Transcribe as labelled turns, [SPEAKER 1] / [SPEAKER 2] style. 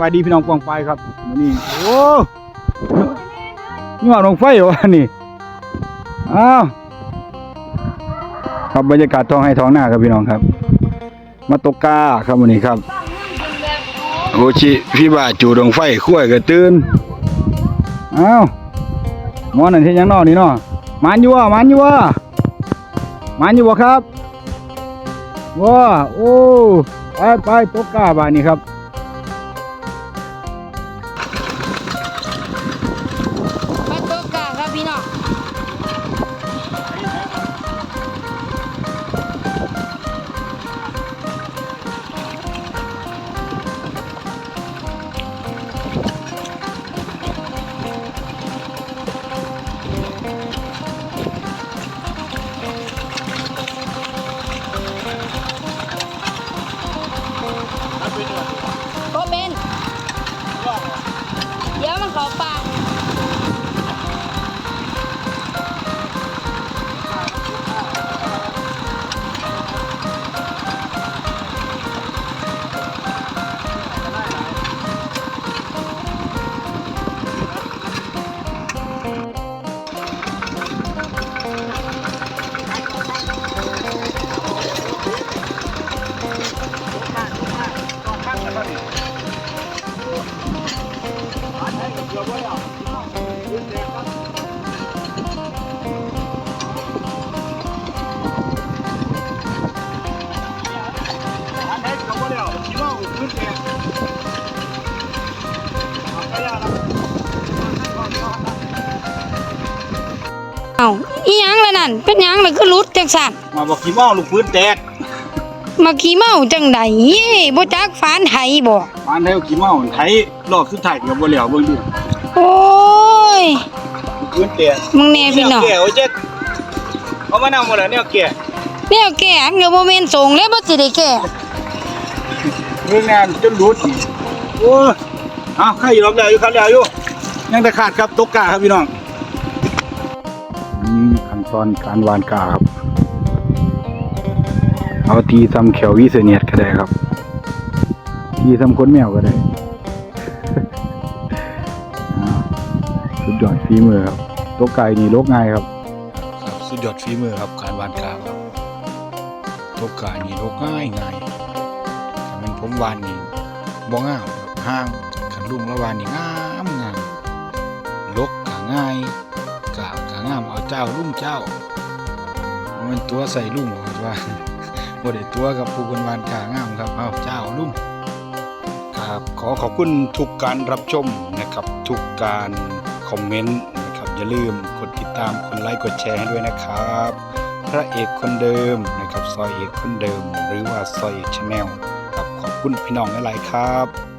[SPEAKER 1] วัสดีพี่น้องกองไปครับวันนี้โอ้นี่ว่าลงไฟวะนี่อ้าวครับบรรยากาศท้องให้ท้องหน้าครับพี่น้องครับ มาตกกาครับวันนี้ครับโอชิพี่บ่าจูดงไฟขั้วกระตื้นอ้าวมอนั่นเฮ็ดหยังนอนี่เนาะมันอยู่วะมันอยู่วะมันอยู่วะครับว้าโอ้ไปไปตกกาบ้านนี้ครับ
[SPEAKER 2] ของเขาปา เอาอีหยังละนั่น เป็นหยังล่ะคือรุดจังสั่น
[SPEAKER 1] มาบอกขี้เมาลูกปืนแตก
[SPEAKER 2] มาขี่เมาจังใดบ่จักฝานไห้บ่
[SPEAKER 1] ปานไทยเอาขี้เมาไทยรอบสุดท้ายก็บ่แล้วเบิ่งดู
[SPEAKER 2] โอ้ย
[SPEAKER 1] ลูกปืนแตก
[SPEAKER 2] มึงแน่พี่น้อง
[SPEAKER 1] แก่โอ้เจ๊เขามานำหมดแล้วเนี่ยแก่
[SPEAKER 2] แนวแก่อันก็บ่แม่นส่งแล้วบ่สิได้แก่
[SPEAKER 1] เรื่องงานจนรุดนี่โอ้ยเอาใครอยู่รอบแล้วอยู่ครับแล้วอยู่ยังแต่ขาดครับตกกาครับพี่น้องขั้นตอนการวานกาครับ เอาทีทำแขววิเศษเนียดก็ได้ครับทีทำค้นแมวก็ได้ สุดยอดฝีมือครับตกไก่นี่โลกง่ายครับ ครับสุดยอดฝีมือครับการวานกาครับตกไก่นี่โลกง่ายง่ายถ้ามันผมวานนี่บ่งามครับห่างขันลุงละวานนี่งามงามลกกะง่ายกะกะงามเอาเจ้าลุ่มเจ้ามันตัวใส่ลุ่มครับว่าบ่ได้ตัวกับผู้คนวานกางามครับเอาเจ้าลุ่มครับขอขอบคุณทุกการรับชมนะครับทุกการ อมเมนต์นะครับอย่าลืมกดติดตามกดไลค์กดแชร์ให้ด้วยนะครับ พระเอกคนเดิมนะครับซอยเอกคนเดิม หรือว่าซอยเอกชาแนลครับขอบคุณพี่น้องหลายๆครับ